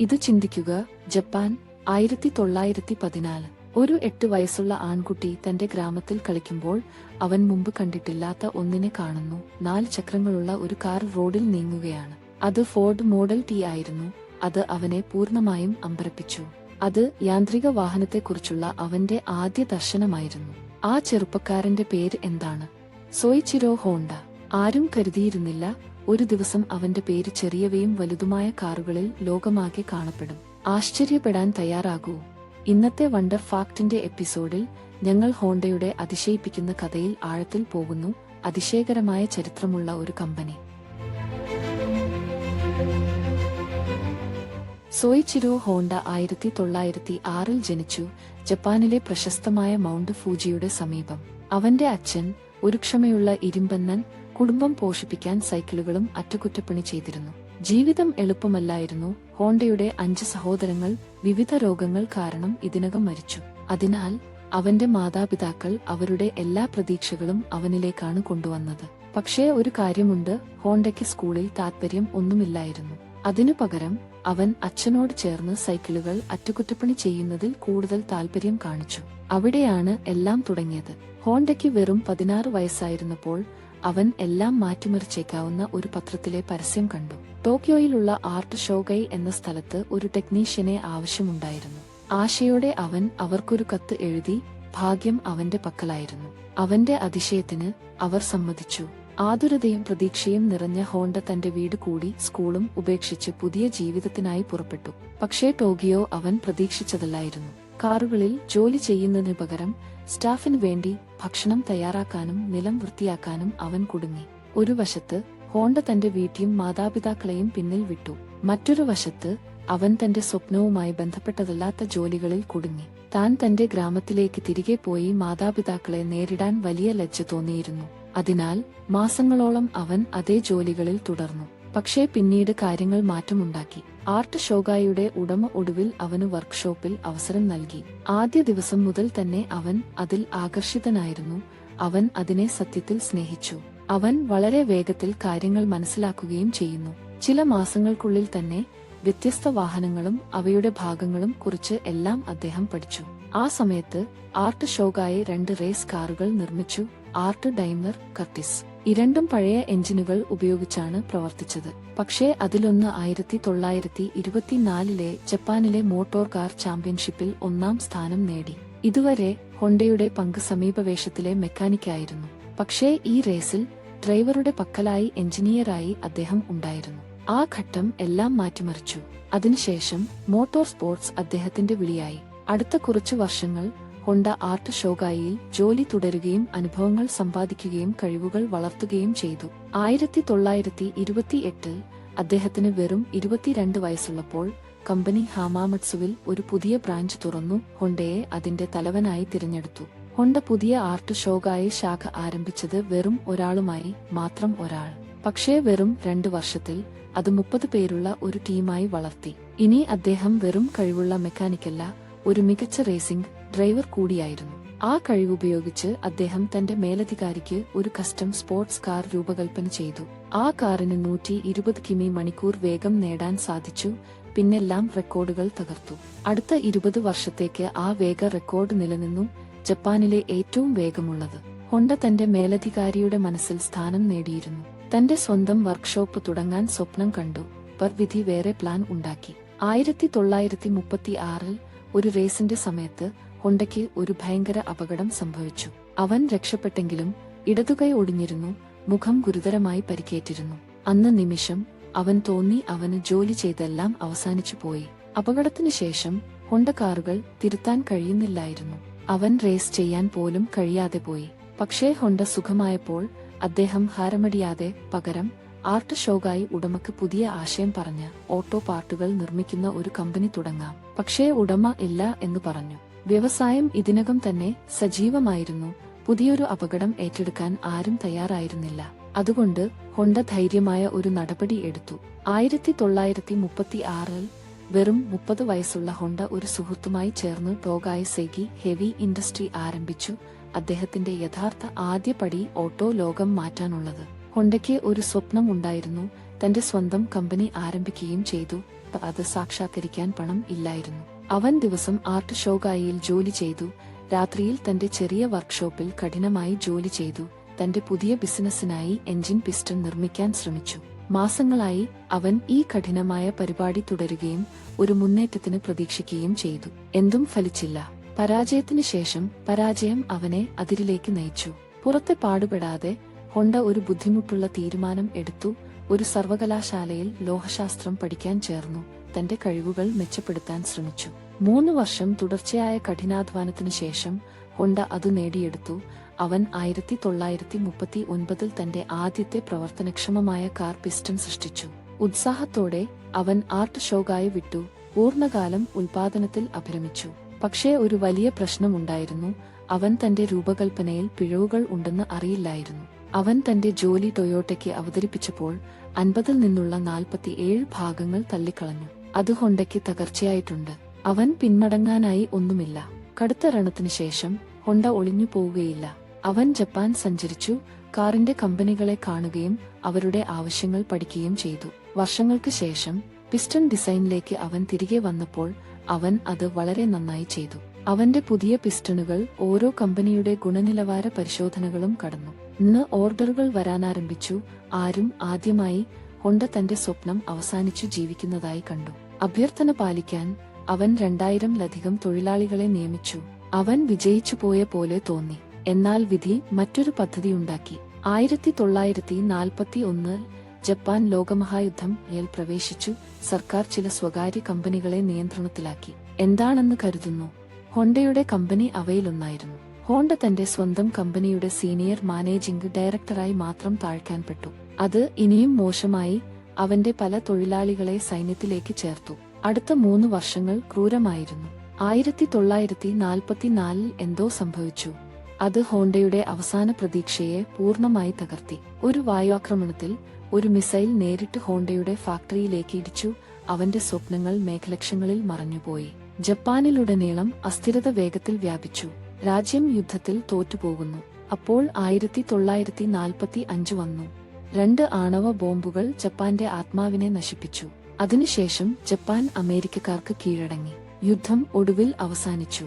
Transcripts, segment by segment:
ഇത് ചിന്തിക്കുക ജപ്പാൻ ആയിരത്തി തൊള്ളായിരത്തി പതിനാല് ഒരു എട്ട് വയസ്സുള്ള ആൺകുട്ടി തന്റെ ഗ്രാമത്തിൽ കളിക്കുമ്പോൾ അവൻ മുമ്പ് കണ്ടിട്ടില്ലാത്ത ഒന്നിനെ കാണുന്നു. നാല് ചക്രങ്ങളുള്ള ഒരു കാർ റോഡിൽ നീങ്ങുകയാണ്. അത് ഫോർഡ് മോഡൽ ടി ആയിരുന്നു. അത് അവനെ പൂർണമായും അമ്പരപ്പിച്ചു. അത് യാന്ത്രിക വാഹനത്തെക്കുറിച്ചുള്ള അവന്റെ ആദ്യ ദർശനമായിരുന്നു. ആ ചെറുപ്പക്കാരന്റെ പേര് എന്താണ്? Soichiro Honda. ആരും കരുതിയിരുന്നില്ല ഒരു ദിവസം അവന്റെ പേര് ചെറിയവയും വലുതുമായ കാറുകളിൽ ലോകമാകെ കാണപ്പെടും. ആശ്ചര്യപ്പെടാൻ തയ്യാറാകൂ. ഇന്നത്തെ വണ്ടർ ഫാക്ടിന്റെ എപ്പിസോഡിൽ ഞങ്ങൾ ഹോണ്ടയുടെ അതിശയിപ്പിക്കുന്ന കഥയിൽ ആഴത്തിൽ പോകുന്നു. അതിശയകരമായ ചരിത്രമുള്ള ഒരു കമ്പനി. സോയിച്ചിരോ ഹോണ്ട ആയിരത്തി തൊള്ളായിരത്തി ആറിൽ ജനിച്ചു. ജപ്പാനിലെ പ്രശസ്തമായ മൗണ്ട് ഫൂജിയുടെ സമീപം. അവന്റെ അച്ഛൻ ഒരു ക്ഷമയുള്ള ഇരുമ്പന്നൻ കുടുംബം പോഷിപ്പിക്കാൻ സൈക്കിളുകളും അറ്റകുറ്റപ്പണി ചെയ്തിരുന്നു. ജീവിതം എളുപ്പമല്ലായിരുന്നു. ഹോണ്ടയുടെ അഞ്ച് സഹോദരങ്ങൾ വിവിധ രോഗങ്ങൾ കാരണം ഇതിനകം മരിച്ചു. അതിനാൽ അവന്റെ മാതാപിതാക്കൾ അവരുടെ എല്ലാ പ്രതീക്ഷകളും അവനിലേക്കാണ് കൊണ്ടുവന്നത്. പക്ഷേ ഒരു കാര്യമുണ്ട് ഹോണ്ടയ്ക്ക് സ്കൂളിൽ താത്പര്യം ഒന്നുമില്ലായിരുന്നു. അതിനു പകരം അവൻ അച്ഛനോട് ചേർന്ന് സൈക്കിളുകൾ അറ്റകുറ്റപ്പണി ചെയ്യുന്നതിൽ കൂടുതൽ താല്പര്യം കാണിച്ചു. അവിടെയാണ് എല്ലാം തുടങ്ങിയത്. ഹോണ്ടയ്ക്ക് വെറും പതിനാറ് വയസ്സായിരുന്നപ്പോൾ അവൻ എല്ലാം മാറ്റിമറിച്ചേക്കാവുന്ന ഒരു പത്രത്തിലെ പരസ്യം കണ്ടു. ടോക്കിയോയിലുള്ള ആർട്ട് ഷോഗൈ എന്ന സ്ഥലത്ത് ഒരു ടെക്നീഷ്യനെ ആവശ്യമുണ്ടായിരുന്നു. ആശയോടെ അവൻ അവർക്കൊരു കത്ത് എഴുതി ഭാഗ്യം അവന്റെ പക്കലായിരുന്നു. അവന്റെ അതിശയത്തിന് അവർ സമ്മതിച്ചു. ആതുരതയും പ്രതീക്ഷയും നിറഞ്ഞ ഹോണ്ട തന്റെ വീട് കൂടി സ്കൂളും ഉപേക്ഷിച്ച് പുതിയ ജീവിതത്തിനായി പുറപ്പെട്ടു. പക്ഷേ ടോക്കിയോ അവൻ പ്രതീക്ഷിച്ചതല്ലായിരുന്നു. കാറുകളിൽ ജോലി ചെയ്യുന്നതിനു പകരം സ്റ്റാഫിനു വേണ്ടി ഭക്ഷണം തയ്യാറാക്കാനും നിലം വൃത്തിയാക്കാനും അവൻ കുടുങ്ങി. ഒരു വശത്ത് ഹോണ്ട തന്റെ വീട്ടിയും മാതാപിതാക്കളെയും പിന്നിൽ വിട്ടു. മറ്റൊരു വശത്ത് അവൻ തന്റെ സ്വപ്നവുമായി ബന്ധപ്പെട്ടതല്ലാത്ത ജോലികളിൽ കുടുങ്ങി. താൻ തന്റെ ഗ്രാമത്തിലേക്ക് തിരികെ പോയി മാതാപിതാക്കളെ നേരിടാൻ വലിയ ലജ്ജ തോന്നിയിരുന്നു. അതിനാൽ മാസങ്ങളോളം അവൻ അതേ ജോലികളിൽ തുടർന്നു. പക്ഷേ പിന്നീട് കാര്യങ്ങൾ മാറ്റമുണ്ടാക്കി. ആർട്ട് ഷോഗായുടെ ഉടമ ഒടുവിൽ അവന് വർക്ക്ഷോപ്പിൽ അവസരം നൽകി. ആദ്യ ദിവസം മുതൽ തന്നെ അവൻ അതിൽ ആകർഷിതനായിരുന്നു. അവൻ അതിനെ സത്യത്തിൽ സ്നേഹിച്ചു. അവൻ വളരെ വേഗത്തിൽ കാര്യങ്ങൾ മനസ്സിലാക്കുകയും ചെയ്യുന്നു. ചില മാസങ്ങൾക്കുള്ളിൽ തന്നെ വ്യത്യസ്ത വാഹനങ്ങളും അവയുടെ ഭാഗങ്ങളും കുറിച്ച് എല്ലാം അദ്ദേഹം പഠിച്ചു. ആ സമയത്ത് ആർട്ട് ഷോഗായി രണ്ട് റേസ് കാറുകൾ നിർമ്മിച്ചു. ആർട്ട് ഡൈമർ കർട്ടിസ് ഇരണ്ടും പഴയ എഞ്ചിനുകൾ ഉപയോഗിച്ചാണ് പ്രവർത്തിച്ചത്. പക്ഷേ അതിലൊന്ന് ആയിരത്തി തൊള്ളായിരത്തി ഇരുപത്തിനാലിലെ ജപ്പാനിലെ മോട്ടോർ കാർ ചാമ്പ്യൻഷിപ്പിൽ ഒന്നാം സ്ഥാനം നേടി. ഇതുവരെ ഹോണ്ടയുടെ പങ്ക് സമീപവേഷത്തിലെ മെക്കാനിക്കായിരുന്നു. പക്ഷേ ഈ റേസിൽ ഡ്രൈവറുടെ പക്കലായി എഞ്ചിനീയറായി അദ്ദേഹം ഉണ്ടായിരുന്നു. ആ ഘട്ടം എല്ലാം മാറ്റിമറിച്ചു. അതിനുശേഷം മോട്ടോർ സ്പോർട്സ് അദ്ദേഹത്തിന്റെ വിളിയായി. അടുത്ത കുറച്ചു വർഷങ്ങൾ ഹൊണ്ട ആർട്ട് ഷോഗായിയിൽ ജോലി തുടരുകയും അനുഭവങ്ങൾ സമ്പാദിക്കുകയും കഴിവുകൾ വളർത്തുകയും ചെയ്തു. ആയിരത്തി തൊള്ളായിരത്തി ഇരുപത്തിയെട്ടിൽ അദ്ദേഹത്തിന് വെറും ഇരുപത്തിരണ്ട് വയസ്സുള്ളപ്പോൾ കമ്പനി ഹാമാമത്സുവിൽ ഒരു പുതിയ ബ്രാഞ്ച് തുറന്നു ഹൊണ്ടയെ അതിന്റെ തലവനായി തിരഞ്ഞെടുത്തു. ഹൊണ്ട പുതിയ ആർട്ട് ഷോഗായി ശാഖ ആരംഭിച്ചത് വെറും ഒരാളുമായി മാത്രം ഒരാൾ. പക്ഷേ വെറും രണ്ടു വർഷത്തിൽ അത് മുപ്പത് പേരുള്ള ഒരു ടീമായി വളർത്തി. ഇനി അദ്ദേഹം വെറും കഴിവുള്ള മെക്കാനിക്കല്ല ഒരു മികച്ച റേസിംഗ് ഡ്രൈവർ കൂടിയായിരുന്നു. ആ കഴിവുപയോഗിച്ച് അദ്ദേഹം തന്റെ മേലധികാരിക്ക് ഒരു കസ്റ്റം സ്പോർട്സ് കാർ രൂപകൽപ്പന ചെയ്തു. ആ കാറിന് നൂറ്റി ഇരുപത് കിമി മണിക്കൂർ വേഗം നേടാൻ സാധിച്ചു. പിന്നെല്ലാം റെക്കോർഡുകൾ തകർത്തു. അടുത്ത ഇരുപത് വർഷത്തേക്ക് ആ വേഗ റെക്കോർഡ് നിലനിന്നു ജപ്പാനിലെ ഏറ്റവും വേഗമുള്ളത്. ഹൊണ്ട തന്റെ മേലധികാരിയുടെ മനസ്സിൽ സ്ഥാനം നേടിയിരുന്നു. തന്റെ സ്വന്തം വർക്ക്ഷോപ്പ് തുടങ്ങാൻ സ്വപ്നം കണ്ടു. പർവിധി വേറെ പ്ലാൻ ഉണ്ടാക്കി. ആയിരത്തി തൊള്ളായിരത്തി മുപ്പത്തി ആറിൽ ഒരു റേസിന്റെ സമയത്ത് ഹൊണ്ടയ്ക്ക് ഒരു ഭയങ്കര അപകടം സംഭവിച്ചു. അവൻ രക്ഷപ്പെട്ടെങ്കിലും ഇടതുകൈ ഒടിഞ്ഞിരുന്നു മുഖം ഗുരുതരമായി പരിക്കേറ്റിരുന്നു. അന്ന് നിമിഷം അവൻ തോന്നി അവന് ജോലി ചെയ്തെല്ലാം അവസാനിച്ചു പോയി. അപകടത്തിനു ശേഷം ഹൊണ്ട കാറുകൾ തിരുത്താൻ കഴിയുന്നില്ലായിരുന്നു. അവൻ റേസ് ചെയ്യാൻ പോലും കഴിയാതെ പോയി. പക്ഷേ ഹൊണ്ട സുഖമായപ്പോൾ അദ്ദേഹം ഹാരമടിയാതെ പകരം ആർട്ട് ഷോകായി ഉടമക്ക് പുതിയ ആശയം പറഞ്ഞ് ഓട്ടോ പാർട്ടുകൾ നിർമ്മിക്കുന്ന ഒരു കമ്പനി തുടങ്ങാം. പക്ഷേ ഉടമ ഇല്ല എന്ന് പറഞ്ഞു. വ്യവസായം ഇതിനകം തന്നെ സജീവമായിരുന്നു. പുതിയൊരു അപകടം ഏറ്റെടുക്കാൻ ആരും തയ്യാറായിരുന്നില്ല. അതുകൊണ്ട് ഹൊണ്ട ധൈര്യമായ ഒരു നടപടി എടുത്തു. ആയിരത്തി തൊള്ളായിരത്തി മുപ്പത്തി ആറിൽ വെറും മുപ്പത് വയസ്സുള്ള ഹൊണ്ട ഒരു സുഹൃത്തുമായി ചേർന്ന് ടോഗായ സെഗി ഹെവി ഇൻഡസ്ട്രി ആരംഭിച്ചു. അദ്ദേഹത്തിന്റെ യഥാർത്ഥ ആദ്യ പടി ഓട്ടോ ലോകം മാറ്റാനുള്ളത്. ഹൊണ്ടയ്ക്ക് ഒരു സ്വപ്നം ഉണ്ടായിരുന്നു. തന്റെ സ്വന്തം കമ്പനി ആരംഭിക്കുകയും ചെയ്തു. അത് സാക്ഷാത്കരിക്കാൻ പണം ഇല്ലായിരുന്നു. അവൻ ദിവസം ആർട്ട് ഷോഗായിയിൽ ജോലി ചെയ്തു. രാത്രിയിൽ തന്റെ ചെറിയ വർക്ക്ഷോപ്പിൽ കഠിനമായി ജോലി ചെയ്തു. തന്റെ പുതിയ ബിസിനസ്സിനായി എഞ്ചിൻ പിസ്റ്റൺ നിർമ്മിക്കാൻ ശ്രമിച്ചു. മാസങ്ങളായി അവൻ ഈ കഠിനമായ പരിപാടി തുടരുകയും ഒരു മുന്നേറ്റത്തിന് പ്രതീക്ഷിക്കുകയും ചെയ്തു. എന്തും ഫലിച്ചില്ല. പരാജയത്തിന് ശേഷം പരാജയം അവനെ അതിരിലേക്ക് നയിച്ചു. പുറത്തെ പാടുപെടാതെ ഹൊണ്ട ഒരു ബുദ്ധിമുട്ടുള്ള തീരുമാനം എടുത്തു. ഒരു സർവകലാശാലയിൽ ലോഹശാസ്ത്രം പഠിക്കാൻ ചേർന്നു. തന്റെ കഴിവുകൾ മെച്ചപ്പെടുത്താൻ ശ്രമിച്ചു. മൂന്ന് വർഷം തുടർച്ചയായ കഠിനാധ്വാനത്തിനു ശേഷം ഹൊണ്ട അത് നേടിയെടുത്തു. അവൻ ആയിരത്തി തൊള്ളായിരത്തി മുപ്പത്തി ഒൻപതിൽ തന്റെ ആദ്യത്തെ പ്രവർത്തനക്ഷമമായ കാർ പിസ്റ്റൺ സൃഷ്ടിച്ചു. ഉത്സാഹത്തോടെ അവൻ ആർട്ട് ഷോകായി വിട്ടു. പൂർണകാലം ഉൽപാദനത്തിൽ അഭിരമിച്ചു. പക്ഷേ ഒരു വലിയ പ്രശ്നമുണ്ടായിരുന്നു. അവൻ തന്റെ രൂപകൽപ്പനയിൽ പിഴവുകൾ ഉണ്ടെന്ന് അറിയില്ലായിരുന്നു. അവൻ തന്റെ ജോലി ടൊയോട്ടയ്ക്ക് അവതരിപ്പിച്ചപ്പോൾ അൻപതിൽ നിന്നുള്ള നാൽപ്പത്തിയേഴ് ഭാഗങ്ങൾ തള്ളിക്കളഞ്ഞു. അത് ഹൊണ്ടയ്ക്ക് തകർച്ചയായിട്ടുണ്ട്. അവൻ പിന്മടങ്ങാനായി ഒന്നുമില്ല. കടുത്ത രണത്തിനു ശേഷം ഹൊണ്ട ഒളിഞ്ഞു പോവുകയില്ല. അവൻ ജപ്പാൻ സഞ്ചരിച്ചു കാറിന്റെ കമ്പനികളെ കാണുകയും അവരുടെ ആവശ്യങ്ങൾ പഠിക്കുകയും ചെയ്തു. വർഷങ്ങൾക്ക് ശേഷം പിസ്റ്റൺ ഡിസൈനിലേക്ക് അവൻ തിരികെ വന്നപ്പോൾ അവൻ അത് വളരെ നന്നായി ചെയ്തു. അവന്റെ പുതിയ പിസ്റ്റണുകൾ ഓരോ കമ്പനിയുടെ ഗുണനിലവാര പരിശോധനകളും കടന്നു. ഇന്ന് ഓർഡറുകൾ വരാനാരംഭിച്ചു ആരും ആദ്യമായി ഹൊണ്ട തന്റെ സ്വപ്നം അവസാനിച്ചു ജീവിക്കുന്നതായി കണ്ടു. അഭ്യർത്ഥന പാലിക്കാൻ അവൻ രണ്ടായിരംലധികം തൊഴിലാളികളെ നിയമിച്ചു. അവൻ വിജയിച്ചു പോയ പോലെ തോന്നി. എന്നാൽ വിധി മറ്റൊരു പദ്ധതിയുണ്ടാക്കി. ആയിരത്തി തൊള്ളായിരത്തി നാൽപ്പത്തി ഒന്ന് ജപ്പാൻ ലോകമഹായുദ്ധം മേൽ പ്രവേശിച്ചു. സർക്കാർ ചില സ്വകാര്യ കമ്പനികളെ നിയന്ത്രണത്തിലാക്കി. എന്താണെന്ന് കരുതുന്നു? ഹോണ്ടയുടെ കമ്പനി അവയിലൊന്നായിരുന്നു. ഹോണ്ട തന്റെ സ്വന്തം കമ്പനിയുടെ സീനിയർ മാനേജിംഗ് ഡയറക്ടറായി മാത്രം താഴ്ക്കാൻപ്പെട്ടു അത് ഇനിയും മോശമായി അവന്റെ പല തൊഴിലാളികളെ സൈന്യത്തിലേക്ക് ചേർത്തു. അടുത്ത മൂന്ന് വർഷങ്ങൾ ക്രൂരമായിരുന്നു. ആയിരത്തി തൊള്ളായിരത്തി നാൽപ്പത്തിനാലിൽ എന്തോ സംഭവിച്ചു. അത് ഹോണ്ടയുടെ അവസാന പ്രതീക്ഷയെ പൂർണമായി തകർത്തി. ഒരു വായുആക്രമണത്തിൽ ഒരു മിസൈൽ നേരിട്ട് ഹോണ്ടയുടെ ഫാക്ടറിയിലേക്ക് ഇടിച്ചു. അവന്റെ സ്വപ്നങ്ങൾ മേഘലക്ഷങ്ങളിൽ മറഞ്ഞുപോയി. ജപ്പാനിലുടനീളം അസ്ഥിരത വേഗത്തിൽ വ്യാപിച്ചു. രാജ്യം യുദ്ധത്തിൽ തോറ്റുപോകുന്നു. അപ്പോൾ ആയിരത്തി തൊള്ളായിരത്തി നാൽപ്പത്തി അഞ്ച് വന്നു. രണ്ട് ആണവ ബോംബുകൾ ജപ്പാന്റെ ആത്മാവിനെ നശിപ്പിച്ചു. അതിനുശേഷം ജപ്പാൻ അമേരിക്കക്കാർക്ക് കീഴടങ്ങി. യുദ്ധം ഒടുവിൽ അവസാനിച്ചു.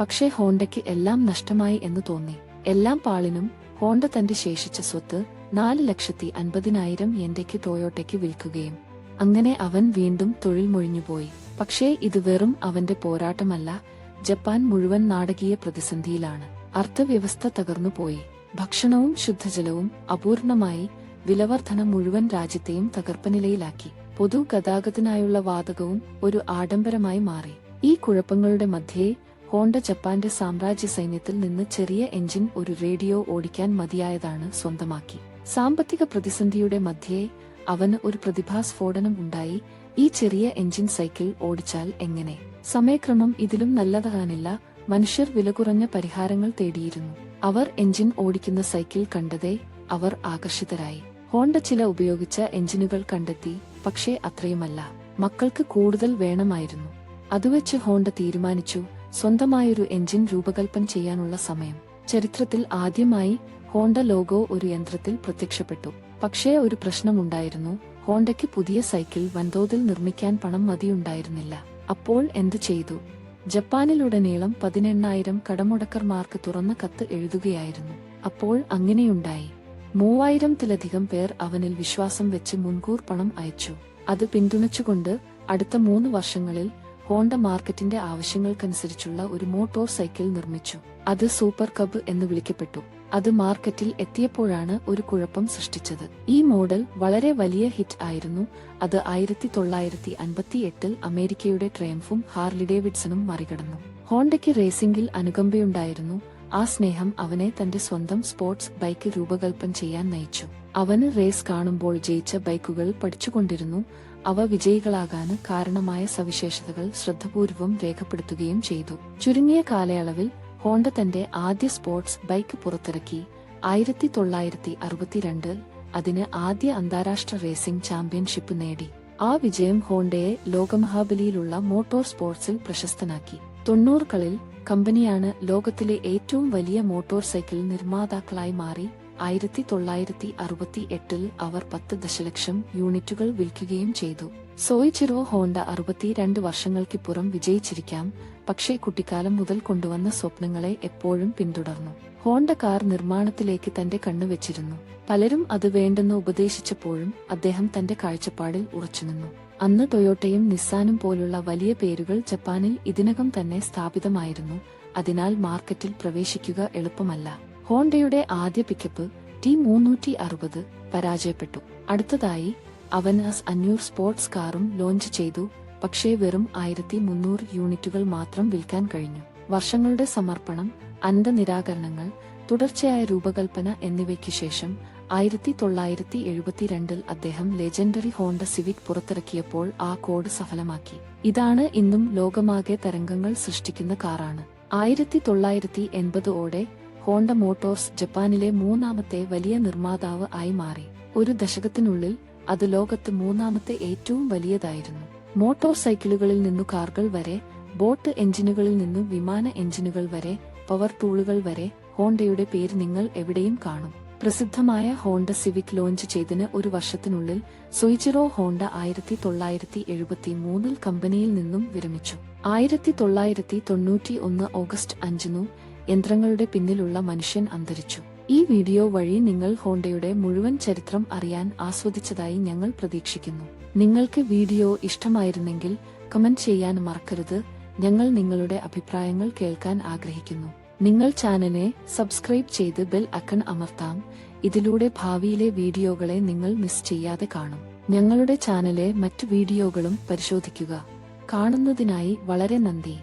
പക്ഷേ ഹോണ്ടയ്ക്ക് എല്ലാം നഷ്ടമായി എന്ന് തോന്നി. എല്ലാം പാളിനും ഹോണ്ട തന്റെ ശേഷിച്ച സ്വത്ത് നാല് ലക്ഷത്തി അൻപതിനായിരം എന്റെക്ക് ടൊയോട്ടയ്ക്ക് വിൽക്കുകയും. അങ്ങനെ അവൻ വീണ്ടും തൊഴിൽ മൊഴിഞ്ഞുപോയി. പക്ഷേ ഇത് വെറും അവന്റെ പോരാട്ടമല്ല ജപ്പാൻ മുഴുവൻ നാടകീയ പ്രതിസന്ധിയിലാണ്. അർത്ഥവ്യവസ്ഥ തകർന്നുപോയി. ഭക്ഷണവും ശുദ്ധജലവും അപൂർണമായി വിലവർധന മുഴുവൻ രാജ്യത്തെയും തകർപ്പനിലയിലാക്കി. പൊതുഗതാഗതത്തിനായുള്ള വാതകവും ഒരു ആഡംബരമായി മാറി. ഈ കുഴപ്പങ്ങളുടെ മധ്യേ ഹോണ്ട ജപ്പാന്റെ സാമ്രാജ്യ സൈന്യത്തിൽ നിന്ന് ചെറിയ എഞ്ചിൻ ഒരു റേഡിയോ ഓടിക്കാൻ മതിയായതാണ് സ്വന്തമാക്കി. സാമ്പത്തിക പ്രതിസന്ധിയുടെ മധ്യേ അവന് ഒരു പ്രതിഭാസ്ഫോടനം ഉണ്ടായി. ഈ ചെറിയ എഞ്ചിൻ സൈക്കിൾ ഓടിച്ചാൽ എങ്ങനെ? സമയക്രമം ഇതിലും നല്ലതാകാനില്ല. മനുഷ്യർ വിലകുറഞ്ഞ പരിഹാരങ്ങൾ തേടിയിരുന്നു. അവർ എഞ്ചിൻ ഓടിക്കുന്ന സൈക്കിൾ കണ്ടതേ അവർ ആകർഷിതരായി. ഹോണ്ട ചില ഉപയോഗിച്ച എഞ്ചിനുകൾ കണ്ടെത്തി പക്ഷേ അത്രയുമല്ല. മക്കൾക്ക് കൂടുതൽ വേണമായിരുന്നു. അതുവെച്ച് ഹോണ്ട തീരുമാനിച്ചു സ്വന്തമായൊരു എഞ്ചിൻ രൂപകൽപ്പന ചെയ്യാനുള്ള സമയം. ചരിത്രത്തിൽ ആദ്യമായി ഹോണ്ട ലോഗോ ഒരു യന്ത്രത്തിൽ പ്രത്യക്ഷപ്പെട്ടു. പക്ഷേ ഒരു പ്രശ്നമുണ്ടായിരുന്നു ഹോണ്ടയ്ക്ക് പുതിയ സൈക്കിൾ വൻതോതിൽ നിർമ്മിക്കാൻ പണം മതിയുണ്ടായിരുന്നില്ല. അപ്പോൾ എന്തു ചെയ്തു? ജപ്പാനിലുടനീളം പതിനെണ്ണായിരം കടമുടക്കർമാർക്ക് തുറന്ന കത്ത് എഴുതുകയായിരുന്നു. അപ്പോൾ അങ്ങനെയുണ്ടായി. മൂവായിരത്തിലധികം പേർ അവനിൽ വിശ്വാസം വെച്ച് മുൻകൂർ പണം അയച്ചു. അത് പിന്തുണച്ചുകൊണ്ട് അടുത്ത മൂന്ന് വർഷങ്ങളിൽ ഹോണ്ട മാർക്കറ്റിന്റെ ആവശ്യങ്ങൾക്കനുസരിച്ചുള്ള ഒരു മോട്ടോർ സൈക്കിൾ നിർമ്മിച്ചു. അത് സൂപ്പർ കബ് എന്ന് വിളിക്കപ്പെട്ടു. അത് മാർക്കറ്റിൽ എത്തിയപ്പോഴാണ് ഒരു കുഴപ്പം സൃഷ്ടിച്ചത്. ഈ മോഡൽ വളരെ വലിയ ഹിറ്റ് ആയിരുന്നു. അത് ആയിരത്തി തൊള്ളായിരത്തി അൻപത്തി എട്ടിൽ അമേരിക്കയുടെ ട്രയംഫും ഹാർലി ഡേവിഡ്സണും മറികടന്നു. ഹോണ്ടയ്ക്ക് റേസിംഗിൽ അനുകമ്പയുണ്ടായിരുന്നു. ആ സ്നേഹം അവനെ തന്റെ സ്വന്തം സ്പോർട്സ് ബൈക്ക് രൂപകൽപ്പന ചെയ്യാൻ നയിച്ചു. അവന് റേസ് കാണുമ്പോൾ ജയിച്ച ബൈക്കുകൾ പഠിച്ചുകൊണ്ടിരുന്നു. അവ വിജയികളാകാന് കാരണമായ സവിശേഷതകൾ ശ്രദ്ധപൂർവം രേഖപ്പെടുത്തുകയും ചെയ്തു. ചുരുങ്ങിയ കാലയളവിൽ ഹോണ്ട തന്റെ ആദ്യ സ്പോർട്സ് ബൈക്ക് പുറത്തിറക്കി. ആയിരത്തി തൊള്ളായിരത്തി അറുപത്തിരണ്ട് അതിന് ആദ്യ അന്താരാഷ്ട്ര റേസിംഗ് ചാമ്പ്യൻഷിപ്പ് നേടി. ആ വിജയം ഹോണ്ടയെ ലോകമഹാബലിയിലുള്ള മോട്ടോർ സ്പോർട്സിൽ പ്രശസ്തനാക്കി. തൊണ്ണൂറുകളിൽ കമ്പനിയാണ് ലോകത്തിലെ ഏറ്റവും വലിയ മോട്ടോർ സൈക്കിൾ നിർമ്മാതാക്കളായി മാറി. ആയിരത്തി തൊള്ളായിരത്തി അറുപത്തി എട്ടിൽ അവർ പത്ത് ദശലക്ഷം യൂണിറ്റുകൾ വിൽക്കുകയും ചെയ്തു. സോയിച്ചിറോ ഹോണ്ട അറുപത്തിരണ്ട് വർഷങ്ങൾക്കിപ്പുറം വിജയിച്ചിരിക്കാം. പക്ഷേ കുട്ടിക്കാലം മുതൽ കൊണ്ടുവന്ന സ്വപ്നങ്ങളെ എപ്പോഴും പിന്തുടർന്നു. ഹോണ്ട കാർ നിർമ്മാണത്തിലേക്ക് തന്റെ കണ്ണുവെച്ചിരുന്നു പലരും അത് വേണ്ടെന്ന് ഉപദേശിച്ചപ്പോഴും അദ്ദേഹം തന്റെ കാഴ്ചപ്പാടിൽ ഉറച്ചുനിന്നു. അന്ന് ടൊയോട്ടയും നിസ്സാനും പോലുള്ള വലിയ പേരുകൾ ജപ്പാനിൽ ഇതിനകം തന്നെ സ്ഥാപിതമായിരുന്നു. അതിനാൽ മാർക്കറ്റിൽ പ്രവേശിക്കുക എളുപ്പമല്ല. ഹോണ്ടയുടെ ആദ്യ പിക്കപ്പ് ടി മൂന്നൂറ്റി അറുപത് പരാജയപ്പെട്ടു. അടുത്തതായി അസ് അഞ്ഞൂറ് സ്പോർട്സ് കാറും ലോഞ്ച് ചെയ്തു. പക്ഷേ വെറും ആയിരത്തി മുന്നൂറ് യൂണിറ്റുകൾ മാത്രം വിൽക്കാൻ കഴിഞ്ഞു. വർഷങ്ങളുടെ സമർപ്പണം അന്ധനിരാകരണങ്ങൾ തുടർച്ചയായ രൂപകൽപ്പന എന്നിവയ്ക്ക് ശേഷം ആയിരത്തി തൊള്ളായിരത്തി എഴുപത്തിരണ്ടിൽ അദ്ദേഹം ലെജൻഡറി ഹോണ്ട സിവിക് പുറത്തിറക്കിയപ്പോൾ ആ കോഡ് സഫലമാക്കി. ഇതാണ് ഇന്നും ലോകമാകെ തരംഗങ്ങൾ സൃഷ്ടിക്കുന്ന കാറാണ്. ആയിരത്തി തൊള്ളായിരത്തി എൺപതോടെ ഹോണ്ട മോട്ടോഴ്സ് ജപ്പാനിലെ മൂന്നാമത്തെ വലിയ നിർമ്മാതാവ് ആയി മാറി. ഒരു ദശകത്തിനുള്ളിൽ അത് ലോകത്ത് മൂന്നാമത്തെ ഏറ്റവും വലിയതായിരുന്നു. മോട്ടോർ സൈക്കിളുകളിൽ നിന്നു കാറുകൾ വരെ ബോട്ട് എഞ്ചിനുകളിൽ നിന്നു വിമാന എഞ്ചിനുകൾ വരെ പവർ ടൂളുകൾ വരെ ഹോണ്ടയുടെ പേര് നിങ്ങൾ എവിടെയും കാണും. പ്രസിദ്ധമായ ഹോണ്ട സിവിക് ലോഞ്ച് ചെയ്തതിന് ഒരു വർഷത്തിനുള്ളിൽ സുയിച്ചിറോ ഹോണ്ട ആയിരത്തി തൊള്ളായിരത്തി എഴുപത്തി മൂന്നിൽ കമ്പനിയിൽ നിന്നും വിരമിച്ചു. ആയിരത്തി തൊള്ളായിരത്തി തൊണ്ണൂറ്റി ഒന്ന് ഓഗസ്റ്റ് അഞ്ചിനു യന്ത്രങ്ങളുടെ പിന്നിലുള്ള മനുഷ്യൻ അന്തരിച്ചു. ഈ വീഡിയോ വഴി നിങ്ങൾ ഹോണ്ടയുടെ മുഴുവൻ ചരിത്രം അറിയാൻ ആസ്വദിച്ചതായി ഞങ്ങൾ പ്രതീക്ഷിക്കുന്നു. നിങ്ങൾക്ക് വീഡിയോ ഇഷ്ടമായിരുന്നെങ്കിൽ കമന്റ് ചെയ്യാൻ മറക്കരുത്. ഞങ്ങൾ നിങ്ങളുടെ അഭിപ്രായങ്ങൾ കേൾക്കാൻ ആഗ്രഹിക്കുന്നു. നിങ്ങൾ ചാനലിനെ സബ്സ്ക്രൈബ് ചെയ്ത് ബെൽ അക്കൺ അമർത്താം. ഇതിലൂടെ ഭാവിയിലെ വീഡിയോകളെ നിങ്ങൾ മിസ് ചെയ്യാതെ കാണും. ഞങ്ങളുടെ ചാനലെ മറ്റു വീഡിയോകളും പരിശോധിക്കുക. കാണുന്നതിനായി വളരെ നന്ദി.